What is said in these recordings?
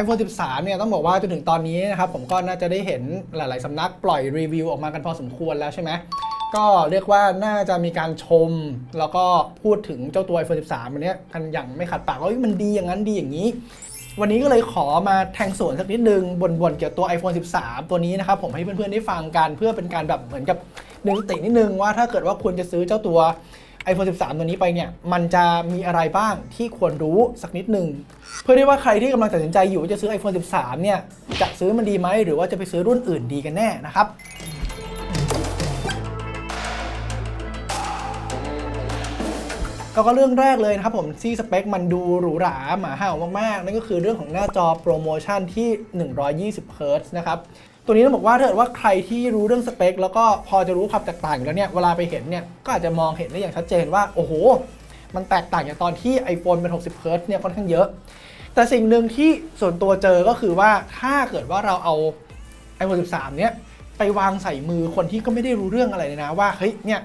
iPhone 13 เนี่ยต้องบอกว่าจนถึงตอนนี้นะครับผมก็น่าจะได้เห็นหลาย ๆ สำนักปล่อยรีวิวออกมากันพอสมควรแล้วใช่ไหมก็เรียกว่าน่าจะมีการชม แล้วก็พูดถึงเจ้าตัว iPhone 13อันเนี้ยกันอย่างไม่ขัดปากว่ามันดีอย่างนั้นดีอย่างนี้ วันนี้ก็เลยขอมาแทงสวนสักนิดนึงบ่นๆเกี่ยวกับตัว iPhone 13 ตัวนี้นะครับผมให้เพื่อนๆได้ฟังกันเพื่อเป็นการแบบเหมือนกับดึงตินิดนึงว่าถ้าเกิดว่าควรจะซื้อเจ้าตัว iPhone 13 ตัวนี้ไปเนี่ย มันจะมีอะไรบ้างที่ควรรู้สักนิดหนึ่ง เพื่อที่ว่าใครที่กำลังตัดสินใจอยู่ว่าจะซื้อ iPhone 13 เนี่ย จะซื้อมันดีไหม หรือว่าจะไปซื้อรุ่นอื่นดีกันแน่นะครับก็เรื่องแรกเลยนะครับผมที่สเปคมันดูหรูหราหมาห่ามาก ๆ นั่นก็คือเรื่องของหน้าจอโปรโมชั่นที่ 120 Hz นะครับ ตัวนี้ต้องบอกว่าถ้าเกิดว่าใครที่รู้เรื่องสเปค แล้วก็พอจะรู้ความแตกต่างอยู่แล้วเนี่ยเวลาไปเห็นเนี่ยก็อาจจะมองเห็นได้อย่างชัดเจนว่าโอ้โห มันแตกต่างจากตอนที่ iPhone เป็น 60 Hz เนี่ยค่อนข้างเยอะ แต่สิ่งหนึ่งที่ส่วนตัวเจอก็คือว่าถ้าเกิดว่าเราเอา iPhone 13 เนี่ยไปวางใส่มือคนที่ก็ไม่ได้รู้เรื่องอะไรเลยนะว่าเฮ้ยเนี่ย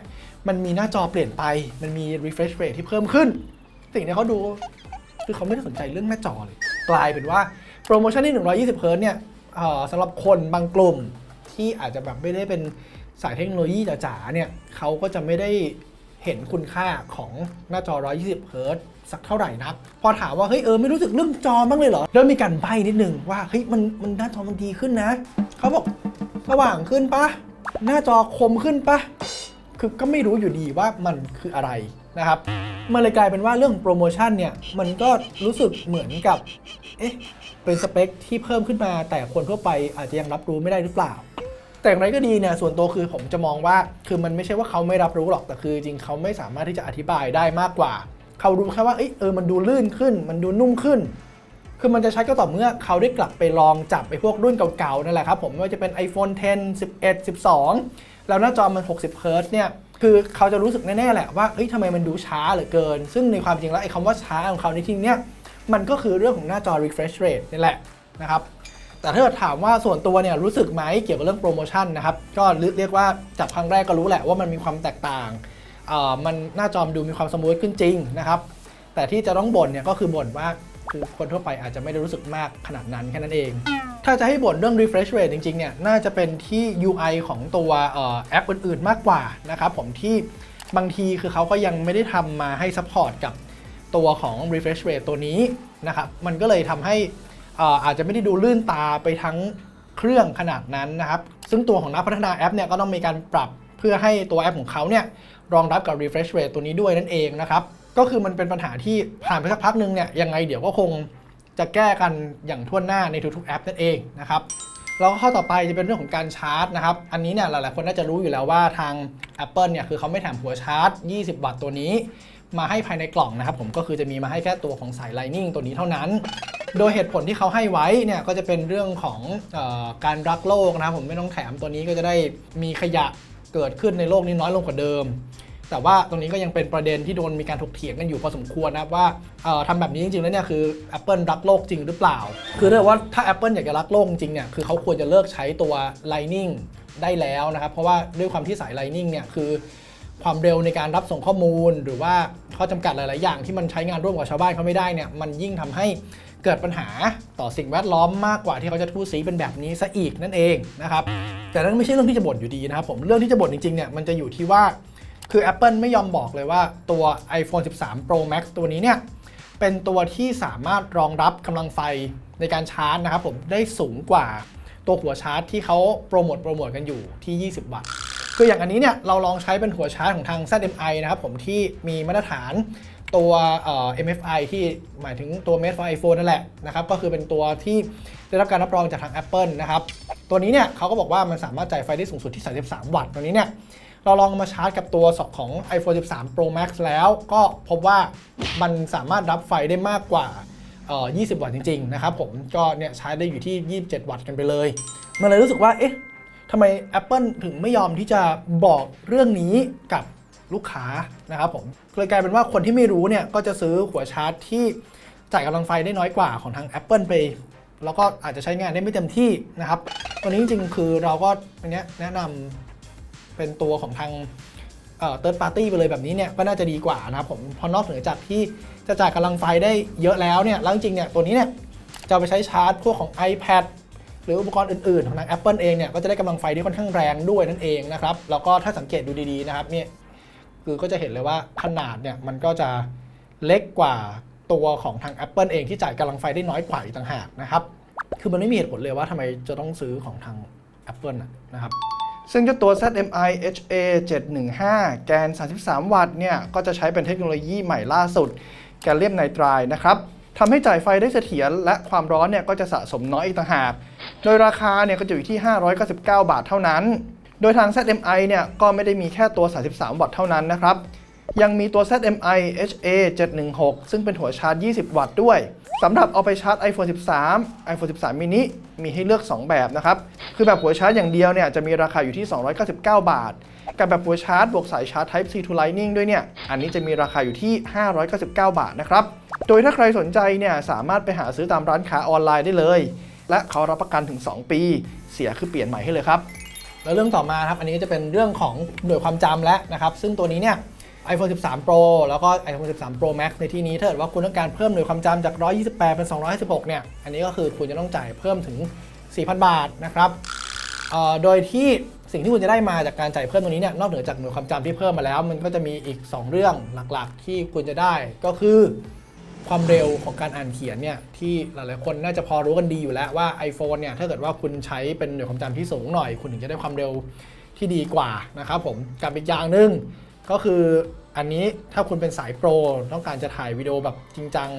มันมีหน้าจอเปลี่ยนไป มันมี refresh rate ที่เพิ่มขึ้น สิ่งที่เขาดูคือเขาไม่ได้สนใจเรื่องหน้าจอเลย กลายเป็นว่าโปรโมชั่นที่120 Hz เนี่ย สำหรับคนบางกลุ่มที่อาจจะแบบไม่ได้เป็นสายเทคโนโลยีจ๋าๆเนี่ยเขาก็จะไม่ได้เห็นคุณค่าของหน้าจอ 120 Hz สักเท่าไหร่นัก พอถามว่า เฮ้ย เออ ไม่รู้สึกเรื่องจอบ้างเลยเหรอ เริ่มมีการใบ้นิดนึงว่า เฮ้ย มันมันหน้าจอมันดีขึ้นนะ เขาบอกสว่างขึ้นปะหน้าจอคมขึ้นปะคือก็ไม่รู้อยู่ดีว่ามันคืออะไรนะครับมันเลยกลายเป็นว่าเรื่องโปรโมชั่นเนี่ย มันก็รู้สึกเหมือนกับ เอ๊ะ เป็นสเปคที่เพิ่มขึ้นมา แต่คนทั่วไปอาจจะยังรับรู้ไม่ได้หรือเปล่า แต่อย่างไรก็ดีเนี่ยส่วนตัวคือผมจะมองว่าคือมันไม่ใช่ว่าเขาไม่รับรู้หรอกแต่คือ จริงเขาไม่สามารถที่จะอธิบายได้มากกว่า เขารู้แค่ว่าเอเออมันดูลื่นขึ้น มันดูนุ่มขึ้น คือมันจะใช้ก็ต่อเมื่อเขาได้กลับไปลองจับไอ้พวกรุ่นเก่าๆนั่นแหละครับผมไม่ว่าจะเป็น iPhone 10 11 12 แล้วหน้าจอมัน 60 Hz เนี่ยคือเขาจะรู้สึกแน่ๆแหละว่าเฮ้ยทำไมมันดูช้าเหลือเกิน ซึ่งในความจริงแล้วไอ้คำว่าช้าของเขาในที่เนี้ย มันก็คือเรื่องของหน้าจอ refresh rate นี่แหละนะครับแต่ถ้าเกิดถามว่าส่วนตัวเนี่ยรู้สึกไหมเกี่ยวกับเรื่องโปรโมชั่นนะครับก็เรียกว่าจับครั้งแรกก็รู้แหละว่ามันมีความแตกต่างมันหน้าจอมดูมีความสมูทขึ้นจริงนะครับแต่ที่จะต้องบ่นเนี่ยก็คือบ่นว่าคือคนทั่วไปอาจจะไม่ได้รู้สึกมากขนาดนั้นแค่นั้นเอง ถ้าจะให้บ่นเรื่อง refresh rate จริงๆเนี่ยน่าจะเป็นที่ UI ของตัวออแอปอื่นๆ มากกว่านะครับผมที่บางทีคือเขาก็ยังไม่ได้ทำมาให้ support กับ ตัวของ refresh rate ตัวนี้นะครับ มันก็เลยทำให้อ่ออาจจะไม่ได้ดูลื่นตาไปทั้งเครื่องขนาดนั้นนะครับ ซึ่งตัวของนักพัฒนาแอปเนี่ยก็ต้องมีการปรับเพื่อให้ตัวแอปของเขาเนี่ยรองรับกับ refresh rate ตัวนี้ด้วยนั่นเองนะครับ ก็คือมันเป็นปัญหาที่ผ่านไปสักพักหนึ่งเนี่ยยังไงเดี๋ยวก็คงจะแก้กันอย่างทั่วหน้าในทุกๆแอปนั่นเองนะครับแล้วข้อต่อไปจะเป็นเรื่องของการชาร์จนะครับ อันนี้เนี่ยหลายๆคนน่าจะรู้อยู่แล้วว่าทาง Apple เนี่ยคือเขาไม่แถมหัวชาร์จ 20 วัตต์ตัวนี้ มาให้ภายในกล่องนะครับผมก็คือจะมีมาให้แค่ตัวของสาย Lightning ตัวนี้เท่านั้น โดยเหตุผลที่เขาให้ไว้เนี่ยก็จะเป็นเรื่องของออการรักโลกนะครับผมไม่ต้องแถมตัวนี้ก็จะได้มีขยะเกิดขึ้นในโลกนี้น้อยลงกว่าเดิม แต่ว่าตรงนี้ก็ยังเป็นประเด็นที่โดนมีการถกเถียงกันอยู่พอสมควรนะครับว่าเอ่อทำแบบนี้จริงๆแล้วเนี่ยคือ Apple รักโลกจริงหรือเปล่า คือเรียกว่าถ้า Apple อยากจะรักโลกจริงเนี่ยคือเขาควรจะเลิกใช้ตัว Lightning ได้แล้วนะครับเพราะว่าด้วยความที่สาย Lightning เนี่ยคือ ความเร็วในการรับส่งข้อมูล หรือว่าข้อจำกัดหลาย ๆ อย่างที่มันใช้งานร่วมกับชาวบ้านเขาไม่ได้เนี่ยมันยิ่งทำให้เกิดปัญหาต่อสิ่งแวดล้อมมากกว่าที่เขาจะทู่สีเป็นแบบนี้ซะอีกนั่นเองนะครับแต่นั่นไม่ใช่เรื่องที่จะบ่นอยู่ดีนะครับผมเรื่องที่จะบ่นจริง ๆ เนี่ยมันจะอยู่ที่ว่าคือ Apple ไม่ยอมบอกเลยว่าตัว iPhone 13 Pro Max ตัวนี้เนี่ยเป็นตัวที่สามารถรองรับกำลังไฟในการชาร์จนะครับผมได้สูงกว่าตัวหัวชาร์จที่เขาโปรโมทโปรโมทกันอยู่ที่ 20 วัตต์ คืออย่างอันนี้เนี่ยเราลองใช้เป็นหัวชาร์จของทาง ZMI นะครับผมที่มีมาตรฐานตัวเอ่อ MFI ที่หมายถึงตัว Made for iPhone นั่นแหละนะครับก็คือเป็นตัวที่ได้รับการรับรองจากทาง Apple นะครับตัวนี้เนี่ยเขาก็บอกว่ามันสามารถจ่ายไฟได้สูงสุดที่ 33 วัตต์ตัวนี้เนี่ยเราลองมาชาร์จกับตัวสของ iPhone 13 Pro Max แล้วก็พบว่ามันสามารถรับไฟได้มากกว่า 20 วัตต์จริง ๆ นะครับผมก็เนี่ยชาร์จได้อยู่ที่ 27 วัตต์กันไปเลย มันเลยรู้สึกว่าเอ๊ะ ทำไม Apple ถึงไม่ยอมที่จะบอกเรื่องนี้กับลูกค้านะครับผมเลยกลายเป็นว่าคนที่ไม่รู้เนี่ยก็จะซื้อหัวชาร์จที่จ่ายกำลังไฟได้น้อยกว่าของทาง Apple ไป แล้วก็อาจจะใช้งานได้ไม่เต็มที่นะครับตัวนี้จริงๆคือเราก็อันเนี้ยแนะนำเป็นตัวของทางเอ่อ third party ไปเลยแบบนี้เนี่ยก็น่าจะดีกว่านะครับผมเพอนอกเหนือจากที่จะจ่ายกำลังไฟได้เยอะแล้วเนี่ยแล้วจริงๆเนี่ยตัวนี้เนี่ยจะไปใช้ชาร์จพวกของ iPad หรืออุปกรณ์อื่นๆ ของทาง Apple เองเนี่ยก็จะได้กำลังไฟที่ค่อนข้างแรงด้วยนั่นเองนะครับแล้วก็ถ้าสังเกตดูดีๆนะครับเนี่ยคือก็จะเห็นเลยว่าขนาดเนี่ยมันก็จะเล็กกว่าตัวของทาง Apple เองที่จ่ายกำลังไฟได้น้อยกว่าอีกต่างหากนะครับคือมันไม่มีเหตุผลเลยว่าทำไมจะต้องซื้อของทาง Apple นะนะครับซึ่งเจ้าตัว ZMI HA 715 แกน 33 วัตต์เนี่ย ก็จะใช้เป็นเทคโนโลยีใหม่ล่าสุด แกลเลียมไนไตรด์นะครับ ทำให้จ่ายไฟได้เสถียรและความร้อนเนี่ยก็จะสะสมน้อยอีกต่างหาก โดยราคาเนี่ยก็จะอยู่ที่ 599 บาทเท่านั้น โดยทาง ZMI เนี่ยก็ไม่ได้มีแค่ตัว 33 วัตต์เท่านั้นนะครับ ยังมีตัว ZMI HA 716 ซึ่งเป็นหัวชาร์จ 20 วัตต์ด้วยสำหรับเอาไปชาร์จ iPhone 13 iPhone 13 mini มีให้เลือก 2 แบบนะครับ คือแบบหัวชาร์จอย่างเดียวเนี่ยจะมีราคาอยู่ที่ 299 บาท กับแบบหัวชาร์จบวกสายชาร์จ Type C to Lightning ด้วยเนี่ย อันนี้จะมีราคาอยู่ที่ 599 บาทนะครับ โดยถ้าใครสนใจเนี่ยสามารถไปหาซื้อตามร้านค้าออนไลน์ได้เลย และเขารับประกันถึง 2 ปี เสียคือเปลี่ยนใหม่ให้เลยครับแล้วเรื่องต่อมาครับ อันนี้จะเป็นเรื่องของหน่วยความจำแล้วนะครับ ซึ่งตัวนี้เนี่ย iPhone 13 Pro แล้วก็ iPhone 13 Pro Max ในที่นี้ถ้าเกิดว่าคุณต้องการเพิ่มหน่วยความจำจาก 128 เป็น 256 เนี่ย อันนี้ก็คือคุณจะต้องจ่ายเพิ่มถึง 4,000 บาทนะครับโดยที่สิ่งที่คุณจะได้มาจากการจ่ายเพิ่มตรงนี้เนี่ยนอกเหนือจากหน่วยความจำที่เพิ่มมาแล้ว มันก็จะมีอีก 2 เรื่องหลักๆ ที่คุณจะได้ก็คือ ความเร็วของการอ่านเขียนเนี่ยที่หลายๆคนน่าจะพอรู้กันดีอยู่แล้วว่า iPhone เนี่ยถ้าเกิดว่าคุณใช้เป็นหน่วยความจำที่สูงหน่อย คุณถึงจะได้ความเร็วที่ดีกว่านะครับผมกับอีกอย่างหนึ่งก็คืออันนี้ถ้าคุณเป็นสายโปรต้องการจะถ่ายวิดีโอแบบจริงจัง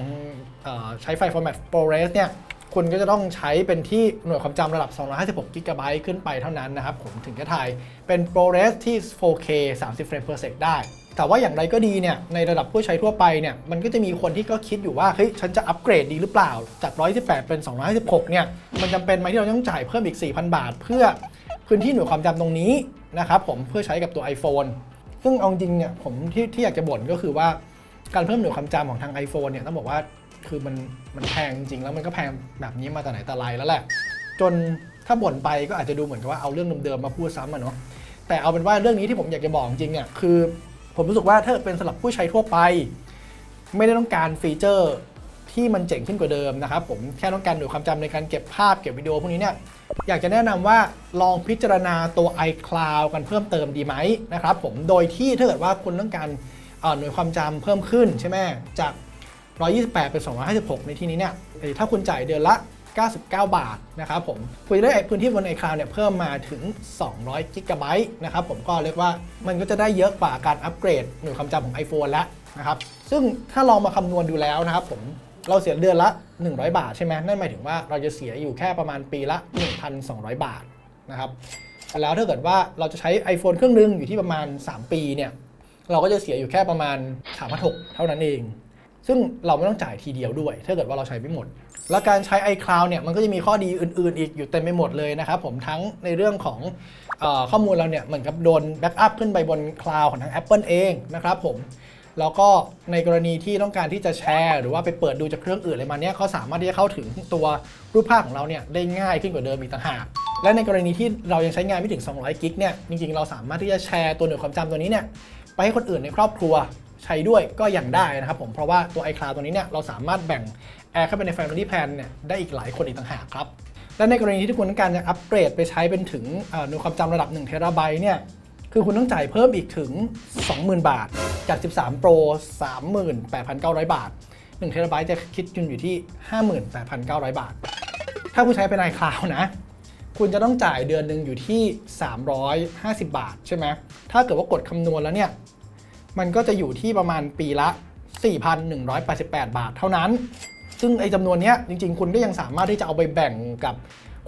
ใช้ไฟล์ format ProRes เนี่ยคุณก็จะต้องใช้เป็นที่หน่วยความจำระดับ 256 g b ขึ้นไปเท่านั้นนะครับผมถึงจะถ่ายเป็น ProRes ที่ 4K 30เฟรม per sec ได้ แต่ว่าอย่างไรก็ดีเนี่ยในระดับผู้ใช้ทั่วไปเนี่ยมันก็จะมีคนที่ก็คิดอยู่ว่าเฮ้ยฉันจะอัปเกรดดีหรือเปล่า จาก128เป็น 256 เนี่ยมันจำเป็นไหมที่เราต้องจ่ายเพิ่มอีก 4,000 บาท เพื่อพื้นที่หน่วยความจำตรงนี้นะครับผมเพื่อใช้กับตัว iPhone ซึ่งเอาจริงเนี่ยผมที่ที่อยากจะบ่นก็คือว่าการเพิ่มหน่วยความจำของทาง iPhone เนี่ยต้องบอกว่าคือมันมันแพงจริงแล้วมันก็แพงแบบนี้มาแต่ไหนแต่ไรแล้วแหละ จนถ้าบ่นไปก็อาจจะดูเหมือนกับว่าเอาเรื่องเดิมๆมาพูดซ้ำอะเนาะแต่เอาเป็นว่าเรื่องนี้ที่ผมอยากจะบอกจริงเนี่ยคือ ผมรู้สึกว่าถ้าเป็นสำหรับผู้ใช้ทั่วไป ไม่ได้ต้องการฟีเจอร์ที่มันเจ๋งขึ้นกว่าเดิมนะครับผมแค่ต้องการหน่วยความจำในการเก็บภาพเก็บวิดีโอพวกนี้เนี่ยอยากจะแนะนำว่าลองพิจารณาตัว iCloud กันเพิ่มเติมดีไหมนะครับผมโดยที่ถ้าเกิดว่าคุณต้องการหน่วยความจำเพิ่มขึ้นใช่ไหมจาก 128 เป็น 256 ในที่นี้เนี่ยถ้าคุณจ่ายเดือนละ 99 บาทนะครับผมคุณจะได้พื้นที่บน iCloud เนี่ยเพิ่มมาถึง 200กิกะไบต์นะครับผมก็เรียกว่ามันก็จะได้เยอะกว่าการอัปเกรดหน่วยความจำของ iPhone แล้วนะครับซึ่งถ้าลองมาคำนวณดูแล้วนะครับผมเราเสียเดือนละ 100 บาทใช่ไหมนั่นหมายถึงว่าเราจะเสียอยู่แค่ประมาณปีละ 1,200 บาทนะครับแล้วถ้าเกิดว่าเราจะใช้ iPhone เครื่องนึงอยู่ที่ประมาณ 3 ปีเนี่ยเราก็จะเสียอยู่แค่ประมาณ3,600เท่านั้นเอง ซึ่งเราไม่ต้องจ่ายทีเดียวด้วย ถ้าเกิดว่าเราใช้ไม่หมด แล้วการใช้ iCloud เนี่ยมันก็จะมีข้อดีอื่น ๆ อีกอยู่เต็มไปหมดเลยนะครับผมทั้งในเรื่องของอข้อมูลเราเนี่ยเหมือนกับโดนแบ็กอัพขึ้นไปบนคลาวของทาง Apple เองนะครับผมแล้วก็ในกรณีที่ต้องการที่จะแชร์ หรือว่าไปเปิดดูจากเครื่องอื่นอะไรมาเนี่ยเขาสามารถที่จะเข้าถึงตัวรูปภาพของเราเนี่ยได้ง่ายขึ้นกว่าเดิมอีกต่างหากและในกรณีที่เรายังใช้งานไม่ถึง 200 กิกเนี่ยจริงๆ เราสามารถที่จะแชร์ตัวหน่วยความจำตัวนี้เนี่ยไปให้คนอื่นในครอบครัว ใช้ด้วยก็ยังได้นะครับผมเพราะว่าตัว iCloud ตัวนี้เนี่ยเราสามารถแบ่งแอร์เข้าไปใน Family Plan เนี่ยได้อีกหลายคนอีกต่างหากครับ และในกรณีที่คุณต้องการจะอัปเกรดไปใช้เป็นถึงหน่วยความจำระดับ1เทราไบต์เนี่ยคือคุณต้องจ่ายเพิ่มอีกถึง 20,000 บาท จาก 13 Pro 38,900 บาท1เทราไบต์จะคิดจุนอยู่ที่ 58,900 บาท ถ้าคุณใช้เป็น iCloud นะคุณจะต้องจ่ายเดือนหนึ่งอยู่ที่ 350 บาท ใช่ไหม ถ้าเกิดว่ากดคำนวณแล้วเนี่ย มันก็จะอยู่ที่ประมาณปีละ 4,188 บาทเท่านั้น ซึ่งไอ้จำนวนเนี้ยจริง ๆ คุณก็ยังสามารถที่จะเอาไปแบ่งกับ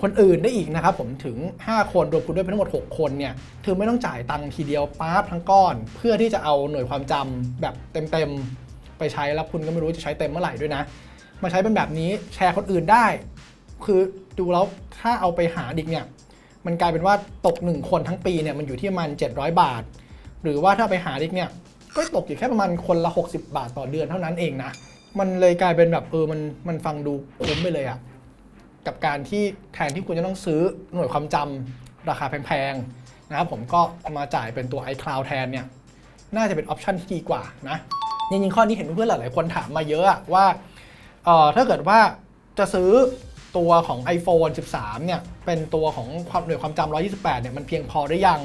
คนอื่นได้อีกนะครับผมถึง 5 คนรวมคุณด้วยเป็นทั้งหมด 6 คนเนี่ยคือไม่ต้องจ่ายตังค์ทีเดียวป๊าบทั้งก้อน เพื่อที่จะเอาหน่วยความจำแบบเต็มๆไปใช้แล้วคุณก็ไม่รู้จะใช้เต็มเมื่อไหร่ด้วยนะ มาใช้เป็นแบบนี้แชร์คนอื่นได้ คือดูแล้วถ้าเอาไปหาดิกเนี่ยมันกลายเป็นว่าตก 1 คนทั้งปีเนี่ยมันอยู่ที่ประมาณ700 บาท หรือว่าถ้าไปหาดิกเนี่ย ก็ตกอยู่แค่ประมาณคนละ 60 บาทต่อเดือนเท่านั้นเองนะ มันเลยกลายเป็นแบบเออมันมันฟังดูคุ้มไปเลยอะกับการที่แทนที่คุณจะต้องซื้อหน่วยความจำราคาแพงๆนะครับผมก็มาจ่ายเป็นตัว iCloud แทนเนี่ยน่าจะเป็นออปชันที่ดีกว่านะจริงๆข้อนี้เห็นเพื่อนหลายๆคนถามมาเยอะว่าเออถ้าเกิดว่าจะซื้อตัวของ iPhone 13 เนี่ย เป็นตัวของความหน่วยความจำ128 เนี่ย มันเพียงพอหรือยัง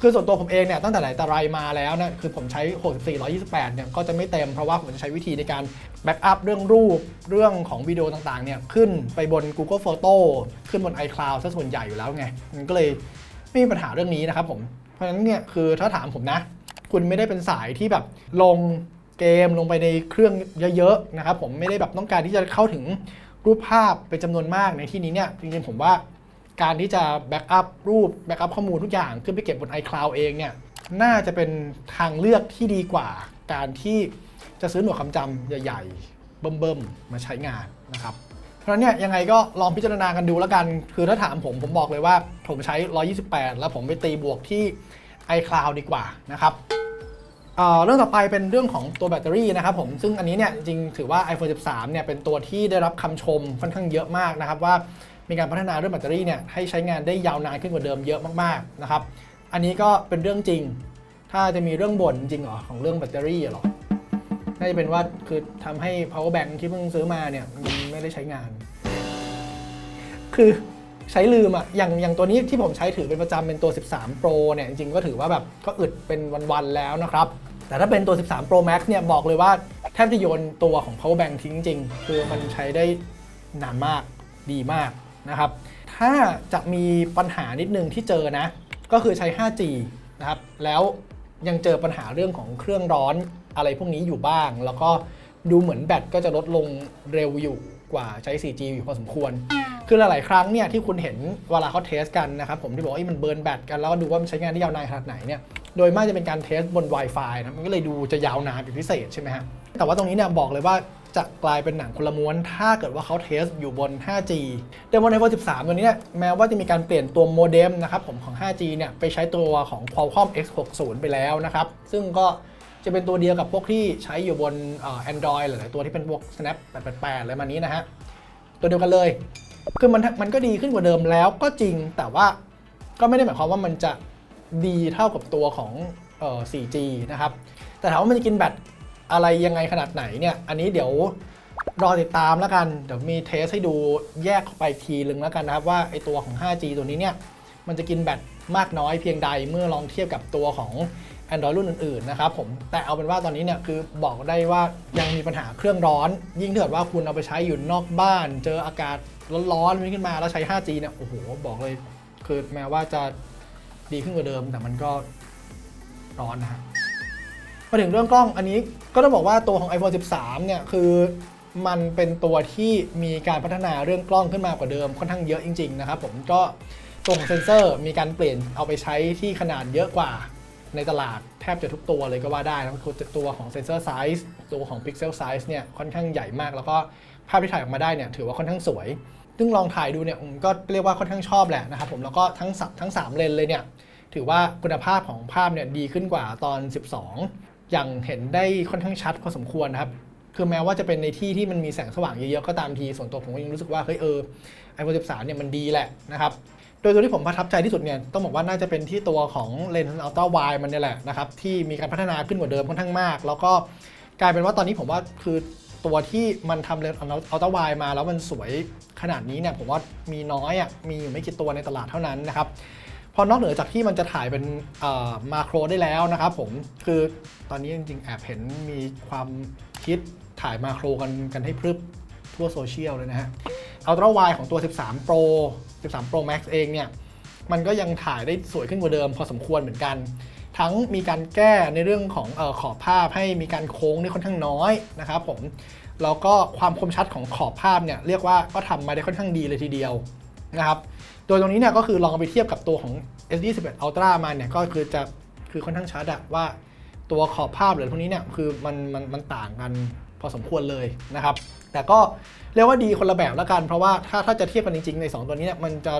คือส่วนตัวผมเองเนี่ยตั้งแต่ไหนแต่ไรมาแล้วนะคือผมใช้ 64 128 เนี่ยก็จะไม่เต็มเพราะว่าผมจะใช้วิธีในการแบ็กอัพเรื่องรูปเรื่องของวิดีโอต่างๆเนี่ยขึ้นไปบน Google Photo ขึ้นบน iCloud ซะส่วนใหญ่อยู่แล้วไงมันก็เลยไม่มีปัญหาเรื่องนี้นะครับผมเพราะฉะนั้นเนี่ยคือถ้าถามผมนะ คุณไม่ได้เป็นสายที่แบบลงเกมลงไปในเครื่องเยอะๆนะครับผมไม่ได้แบบต้องการที่จะเข้าถึงรูปภาพเป็นจำนวนมากในที่นี้เนี่ยจริงๆผมว่า การที่จะแบ็กอัพรูปแบ็กอัพข้อมูลทุกอย่างขึ้นไปเก็บบน iCloud เองเนี่ยน่าจะเป็นทางเลือกที่ดีกว่า การที่จะซื้อหน่วยความจำใหญ่ๆ เบิ่มๆ มาใช้งานนะครับเพราะนั้นเนี่ยยังไงก็ลองพิจารณากันดูแล้วกัน คือถ้าถามผมผมบอกเลยว่า ผมใช้ 128 แล้วผมไปตีบวกที่ iCloud ดีกว่านะครับเอ่อเรื่องต่อไปเป็นเรื่องของตัวแบตเตอรี่นะครับผมซึ่งอันนี้เนี่ยจริงถือว่า iPhone 13 เนี่ยเป็นตัวที่ได้รับคำชมค่อนข้างเยอะมากนะครับว่า มีการพัฒนาเรื่องแบตเตอรี่เนี่ยให้ใช้งานได้ยาวนานขึ้นกว่าเดิมเยอะมากๆนะครับ อันนี้ก็เป็นเรื่องจริง ถ้าจะมีเรื่องบ่นจริงเหรอของเรื่องแบตเตอรี่เหรอ น่าจะเป็นว่าคือทำให้ power bank ที่เพิ่งซื้อมาเนี่ยมันไม่ได้ใช้งาน คือใช้ลืมอะอย่างอย่างตัวนี้ที่ผมใช้ถือเป็นประจำเป็นตัว 13 Pro เนี่ยจริงก็ถือว่าแบบก็อึดเป็นวันๆแล้วนะครับแต่ถ้าเป็นตัว 13 Pro Max เนี่ยบอกเลยว่าแทบจะโยนตัวของ power bank ทิ้งจริง คือมันใช้ได้นานมากดีมาก นะครับ ถ้าจะมีปัญหานิดนึงที่เจอนะ ก็คือใช้ 5G นะครับ แล้วยังเจอปัญหาเรื่องของเครื่องร้อนอะไรพวกนี้อยู่บ้าง แล้วก็ดูเหมือนแบตก็จะลดลงเร็วอยู่กว่าใช้ 4G อยู่พอสมควร คือหลาย ๆ ครั้งเนี่ยที่คุณเห็นเวลาเขาเทสกันนะครับผมที่บอกว่ามันเบิร์นแบตกันแล้วก็ดูว่ามันใช้งานได้ยาวนานขนาดไหนเนี่ย โดยมากจะเป็นการเทสบน Wi-Fi นะ มันก็เลยดูจะยาวนานเป็นพิเศษใช่ไหมฮะ แต่ว่าตรงนี้เนี่ยบอกเลยว่า จะกลายเป็นหนังคนละม้วน ถ้าเกิดว่าเขาเทสอยู่บน 5G แต่บน iPhone 13 ตัวนี้เนี่ยแม้ว่าจะมีการเปลี่ยนตัวโมเด็มนะครับผมของ 5G เนี่ยไปใช้ตัวของ Qualcomm X60 ไปแล้วนะครับซึ่งก็จะเป็นตัวเดียวกับพวกที่ใช้อยู่บน Android หลาย ๆ ตัวที่เป็นพวก Snap 888อะไรมานี้นะฮะตัวเดียวกันเลย คือมันมันก็ดีขึ้นกว่าเดิมแล้วก็จริงแต่ว่าก็ไม่ได้หมายความว่ามันจะดีเท่ากับตัวของเอ่อ 4G นะครับแต่ถามว่ามันจะกินแบต อะไรยังไงขนาดไหนเนี่ย อันนี้เดี๋ยวรอติดตามแล้วกัน เดี๋ยวมีเทสให้ดูแยกไปอีกทีนึงแล้วกันนะครับ ว่าไอตัวของ 5G ตัวนี้เนี่ย มันจะกินแบตมากน้อยเพียงใดเมื่อลองเทียบกับตัวของ Android รุ่นอื่นๆนะครับผมแต่เอาเป็นว่าตอนนี้เนี่ยคือบอกได้ว่ายังมีปัญหาเครื่องร้อน ยิ่งถ้าเกิดว่าคุณเอาไปใช้อยู่นอกบ้าน เจออากาศร้อนๆนี้ขึ้นมาแล้วใช้ 5G เนี่ยโอ้โหบอกเลยคือแม้ว่าจะดีขึ้นกว่าเดิม แต่มันก็ร้อนนะฮะ มาถึงเรื่องกล้องอันนี้ก็ต้องบอกว่าตัวของ iPhone 13 เนี่ยคือมันเป็นตัวที่มีการพัฒนาเรื่องกล้องขึ้นมากว่าเดิมค่อนข้างเยอะจริง ๆ นะครับผมก็ตัวของเซนเซอร์มีการเปลี่ยนเอาไปใช้ที่ขนาดเยอะกว่าในตลาดแทบจะทุกตัวเลยก็ว่าได้นะคือตัวของเซนเซอร์ไซส์ตัวของพิกเซลไซส์เนี่ยค่อนข้างใหญ่มาก แล้วก็ภาพที่ถ่ายออกมาได้เนี่ยถือว่าค่อนข้างสวย ซึ่งลองถ่ายดูเนี่ยผมก็เรียกว่าค่อนข้างชอบแหละนะครับผมแล้วก็ทั้งทั้ง 3 เลนเลยเนี่ยถือว่าคุณภาพของภาพเนี่ยดีขึ้นกว่าตอน 12 อย่างเห็นได้ค่อนข้างชัดพอสมควรนะครับ คือแม้ว่าจะเป็นในที่ที่มันมีแสงสว่างเยอะๆก็ตามทีส่วนตัวผมก็ยังรู้สึกว่าเฮ้ยเออ iPhone 13 เนี่ยมันดีแหละนะครับโดยตัวที่ผมประทับใจที่สุดเนี่ยต้องบอกว่าน่าจะเป็นที่ตัวของเลนส์อัลตร้าไวมันเนี่ยแหละนะครับที่มีการพัฒนาขึ้นกว่าเดิมค่อนข้างมาก แล้วก็กลายเป็นว่าตอนนี้ผมว่าคือตัวที่มันทำเลนส์อัลตร้าไวมาแล้วมันสวยขนาดนี้เนี่ยผมว่ามีน้อยอะมีอยู่ไม่กี่ตัวในตลาดเท่านั้นนะครับ พอนอกเหนือจากที่มันจะถ่ายเป็นมาโครได้แล้วนะครับผมคือตอนนี้จริงๆ แอบเห็นมีความคิดถ่ายมาโครกันกันให้พรึบทั่วโซเชียลเลยนะฮะอัลตร้าไวของตัว 13 Pro 13 Pro Max เองเนี่ย มันก็ยังถ่ายได้สวยขึ้นกว่าเดิมพอสมควรเหมือนกัน ทั้งมีการแก้ในเรื่องของออขอบภาพให้มีการโค้งได้ค่อนข้างน้อยนะครับผม แล้วก็ความคมชัดของขอบภาพเนี่ย เรียกว่าก็ทำมาได้ค่อนข้างดีเลยทีเดียวนะครับ โดยตรงนี้เนี่ยก็คือลองไปเทียบกับตัวของ SD11 Ultra มาเนี่ยก็คือจะคือค่อนข้างชัดอะว่าตัวขอบภาพหรือพวกนี้เนี่ยคือมันมันมันต่างกันพอสมควรเลยนะครับ แต่ก็เรียกว่าดีคนละแบบแล้วกัน เพราะว่าถ้าถ้าจะเทียบกันจริงๆ ใน 2 ตัวนี้เนี่ยมันจะ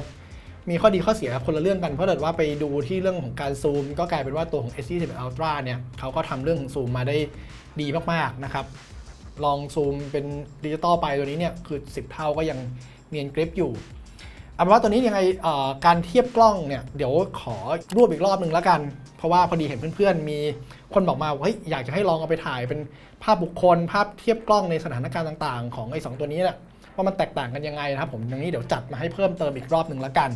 มีข้อดีข้อเสียคนละเรื่องกัน เพราะเกิดว่าไปดูที่เรื่องของการซูม ก็กลายเป็นว่าตัวของ S21 Ultra เนี่ยเขาก็ทำเรื่องของซูมมาได้ดีมากๆนะครับ ลองซูมเป็นดิจิตอลไปตัวนี้เนี่ยคือ 10 เท่าก็ยังเนียนกริปอยู่ เอาเป็นว่าตัวนี้ยังไงการเทียบกล้องเนี่ยเดี๋ยวขอรวบอีกรอบหนึ่งแล้วกัน เพราะว่าพอดีเห็นเพื่อนๆ มีคนบอกมาว่าเฮ้ยอยากจะให้ลองเอาไปถ่ายเป็นภาพบุคคล ภาพเทียบกล้องในสถานการณ์ต่างๆ ของไอ้สองตัวนี้เนี่ยว่ามันแตกต่างกันยังไงนะครับผมอย่างนี้เดี๋ยวจัดมาให้เพิ่มเติมอีกรอบหนึ่งและกัน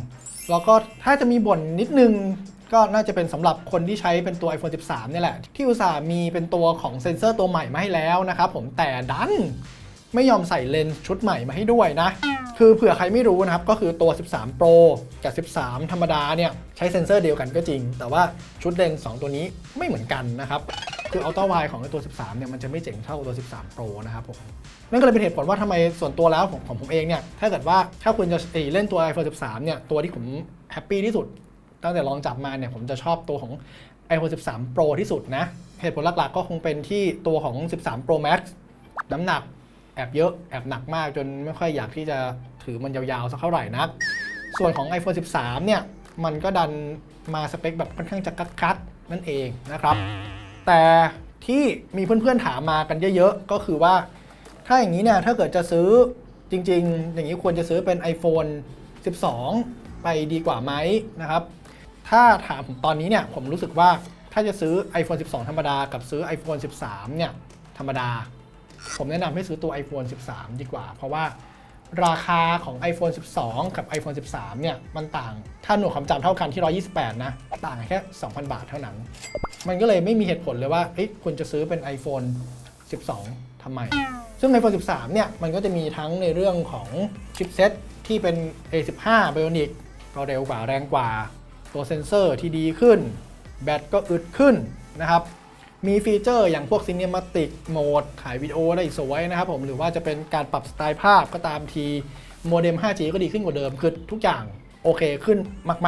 แล้วก็ถ้าจะมีบ่นนิดนึงก็น่าจะเป็นสำหรับคนที่ใช้เป็นตัว iPhone 13 เนี่ยแหละ ที่อุตส่าห์มีเป็นตัวของเซ็นเซอร์ตัวใหม่มาให้แล้วนะครับผมแต่ดัน ไม่ยอมใส่เลนส์ชุดใหม่มาให้ด้วยนะ คือเผื่อใครไม่รู้นะครับ ก็คือตัว 13 Pro กับ 13 ธรรมดาเนี่ยใช้เซ็นเซอร์เดียวกันก็จริง แต่ว่าชุดเลนส์2ตัวนี้ไม่เหมือนกันนะครับคืออัลตร้าไวของตัว 13 เนี่ยมันจะไม่เจ๋งเท่าตัว 13 Pro นะครับผมนั่นก็เลยเป็นเหตุผลว่าทำไมส่วนตัวแล้วของของผมเองเนี่ยถ้าเกิดว่าถ้าคุณจะเอ่ยเล่นตัว iPhone 13 เนี่ยตัวที่ผมแฮปปี้ที่สุด ตั้งแต่ลองจับมาเนี่ยผมจะชอบตัวของ iPhone 13 Pro ที่สุดนะ เหตุผลหลักๆก็คงเป็นที่ตัวของ 13 Pro Max น้ำหนัก แอบเยอะแอบหนักมากจนไม่ค่อยอยากที่จะถือมันยาวๆสักเท่าไหร่นัก ส่วนของ iPhone 13 เนี่ย มันก็ดันมาสเปคแบบค่อนข้างจะกัดๆนั่นเองนะครับ แต่ที่มีเพื่อนๆถามมากันเยอะๆ ก็คือว่า ถ้าอย่างนี้เนี่ย ถ้าเกิดจะซื้อจริงๆ อย่างนี้ควรจะซื้อเป็น iPhone 12 ไปดีกว่าไหมนะครับ ถ้าถามผมตอนนี้เนี่ยผมรู้สึกว่าถ้าจะซื้อ iPhone 12 ธรรมดา กับซื้อ iPhone 13 เนี่ย ธรรมดา ผมแนะนำให้ซื้อตัว iPhone 13 ดีกว่า เพราะว่าราคาของ iPhone 12 กับ iPhone 13 เนี่ย มันต่าง ถ้าหน่วยความจำเท่ากันที่ 128 นะ ต่างแค่ 2,000 บาทเท่านั้น มันก็เลยไม่มีเหตุผลเลยว่าเอ้ยคุณจะซื้อเป็น iPhone 12ทำไม ซึ่ง iPhone 13 เนี่ย มันก็จะมีทั้งในเรื่องของชิปเซ็ตที่เป็น A15 Bionic ก็เร็วกว่าแรงกว่า ตัวเซนเซอร์ที่ดีขึ้น แบตก็อึดขึ้นนะครับ มีฟีเจอร์อย่างพวก Cinematic Mode ถ่ายวิดีโอได้สวยนะครับผมหรือว่าจะเป็นการปรับสไตล์ภาพก็ตามทีโมเด็ม 5G ก็ดีขึ้นกว่าเดิม คือทุกอย่างโอเคขึ้น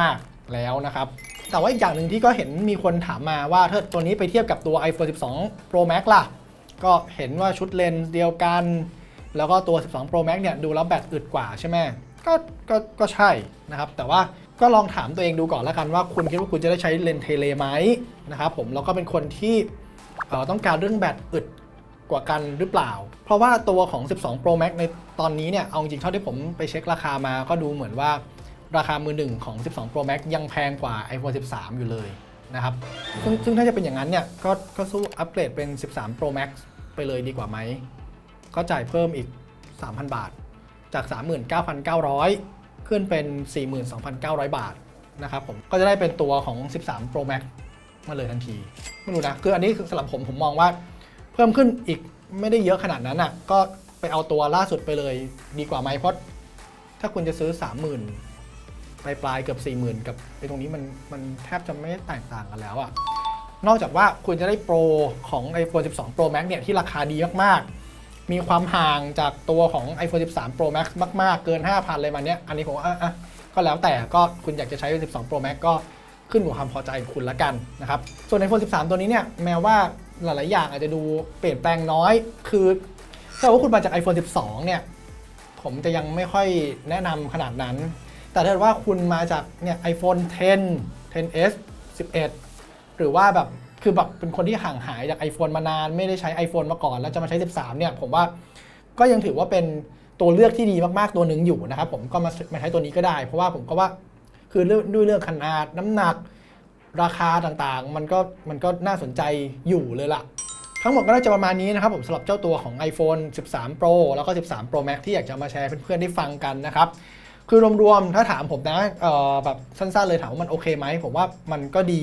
มาก ๆ แล้วนะครับ แต่ว่าอีกอย่างหนึ่งที่ก็เห็นมีคนถามมาว่าถ้าตัวนี้ไปเทียบกับตัว iPhone 12 Pro Max ล่ะ ก็เห็นว่าชุดเลนส์เดียวกัน แล้วก็ตัว 12 Pro Max เนี่ยดูแล้วแบตอึดกว่าใช่ไหมก็ก็ก็ใช่นะครับ แต่ว่าก็ลองถามตัวเองดูก่อนแล้วกันว่าคุณคิดว่าคุณจะได้ใช้เลนส์เทเลไหมนะครับผมแล้วก็เป็นคนที่ ต้องการเรื่องแบตอึดกว่ากันหรือเปล่า เพราะว่าตัวของ 12 Pro Max ในตอนนี้เนี่ย เอาจริงๆเท่าที่ผมไปเช็คราคามาก็ดูเหมือนว่าราคามือหนึ่งของ 12 Pro Max ยังแพงกว่า iPhone 13 อยู่เลยนะครับซึ่งซึ่งถ้าจะเป็นอย่างนั้นเนี่ย ก็ก็สู้อัปเกรดเป็น 13 Pro Max ไปเลยดีกว่าไหม ก็จ่ายเพิ่มอีก 3,000 บาท จาก 39,900 ขึ้นเป็น 42,900 บาทนะครับผม ก็จะได้เป็นตัวของ 13 Pro Max มาเลยทันที ไม่รู้นะ คืออันนี้คือสำหรับผมผมมองว่า เพิ่มขึ้นอีกไม่ได้เยอะขนาดนั้นอะ ก็ไปเอาตัวล่าสุดไปเลยดีกว่าไหมเพราะถ้าคุณจะซื้อ 30,000ปลายปลายเกือบ 40,000 กับไอ้ตรงนี้มันมันแทบจะไม่แตกต่างกันแล้วอะ นอกจากว่าคุณจะได้โปรของ iPhone 12 Pro Max เนี่ยที่ราคาดีมากๆ มีความห่างจากตัวของ iPhone 13 Pro Max มาก ๆ เกิน 5,000เลยมันเนี้ยอันนี้ผมว่าอะอะก็แล้วแต่ก็คุณอยากจะใช้ 12 Pro Max ก็ ขึ้นกับความพอใจของคุณละกันนะครับ ส่วน iPhone 13 ตัวนี้เนี่ยแม้ว่าหลาย ๆ อย่างอาจจะดูเปลี่ยนแปลงน้อย คือถ้าว่าคุณมาจาก iPhone 12 เนี่ย ผมจะยังไม่ค่อยแนะนำขนาดนั้น แต่ถ้าว่าคุณมาจากเนี่ย iPhone 10 10s 11 หรือว่าแบบคือแบบเป็นคนที่ห่างหายจาก iPhone มานาน ไม่ได้ใช้ iPhone มาก่อนแล้วจะมาใช้ 13 เนี่ย ผมว่าก็ยังถือว่าเป็นตัวเลือกที่ดีมาก ๆ ตัวหนึ่งอยู่นะครับผมก็มามาใช้ตัวนี้ก็ได้ เพราะว่าผมก็ว่า คือเรื่องด้วยเรื่องขนาดน้ำหนัก ราคาต่างๆ มันก็มันก็น่าสนใจอยู่เลยล่ะ ทั้งหมดก็น่าจะประมาณนี้นะครับผมสำหรับเจ้าตัวของ iPhone 13 Pro แล้วก็ 13 Pro Max ที่อยากจะมาแชร์เพื่อนๆได้ฟังกันนะครับคือรวมๆ ถ้าถามผมนะเออแบบสั้นๆเลยถามว่ามันโอเคไหม ผมว่ามันก็ดี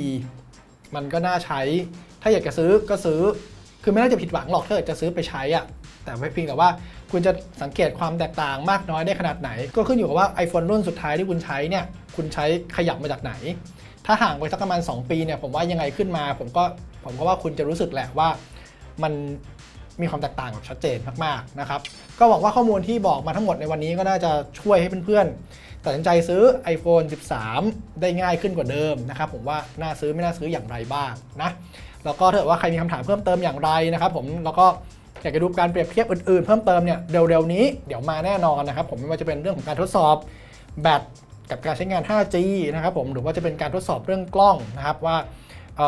มันก็น่าใช้ ถ้าอยากจะซื้อก็ซื้อ คือไม่น่าจะผิดหวังหรอกถ้าเกิดจะซื้อไปใช้อะ แต่ไม่เพียงแต่ว่าคุณจะสังเกตความแตกต่างมากน้อยได้ขนาดไหน ก็ขึ้นอยู่กับว่า iPhone รุ่นสุดท้ายที่คุณใช้เนี่ยคุณใช้ขยับมาจากไหน ถ้าห่างไปสักประมาณ 2 ปีเนี่ยผมว่ายังไงขึ้นมา ผมก็ผมก็ว่าคุณจะรู้สึกแหละว่ามันมีความแตกต่างแบบชัดเจนมากๆนะครับก็หวังว่าข้อมูลที่บอกมาทั้งหมดในวันนี้ก็น่าจะช่วยให้เพื่อนๆตัดสินใจซื้อ iPhone 13 ได้ง่ายขึ้นกว่าเดิมนะครับผมว่าน่าซื้อไม่น่าซื้ออย่างไรบ้างนะแล้วก็ถ้าเกิดว่าใครมีคำถามเพิ่มเติมอย่างไรนะครับผมแล้วก็ อยากจะดูการเปรียบเทียบอื่นๆ เพิ่มเติมเนี่ยเร็วๆนี้เดี๋ยวมาแน่นอนนะครับผมไม่ว่าจะเป็นเรื่องของการทดสอบแบตกับการใช้งาน 5G นะครับผมหรือว่าจะเป็นการทดสอบเรื่องกล้องนะครับว่าเ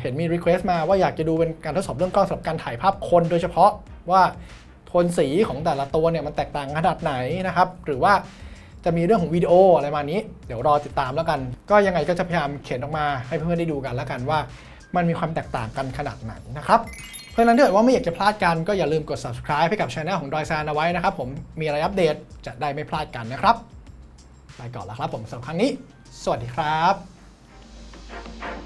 เห็นมี request มาว่าอยากจะดูเป็นการทดสอบเรื่องกล้องสำหรับการถ่ายภาพคนโดยเฉพาะว่าโทนสีของแต่ละตัวเนี่ยมันแตกต่างขนาดไหนนะครับหรือว่าจะมีเรื่องของวิดีโออะไรมานี้ เดี๋ยวรอติดตามแล้วกัน ก็ยังไงก็จะพยายามเขียนออกมาให้เพื่อนๆได้ดูกันแล้วกันว่า มันมีความแตกต่างกันขนาดไหนนะครับ ราะฉะนั้นถ้าเกิดว่าไม่อยากจะพลาดกันก็อย่าลืมกด subscribe ให้กับช่องของดอยซานเอาไว้นะครับผมมีอะไรอัปเดตจะได้ไม่พลาดกันนะครับไปก่อนแล้วครับผมสำหรับครั้งนี้ สวัสดีครับ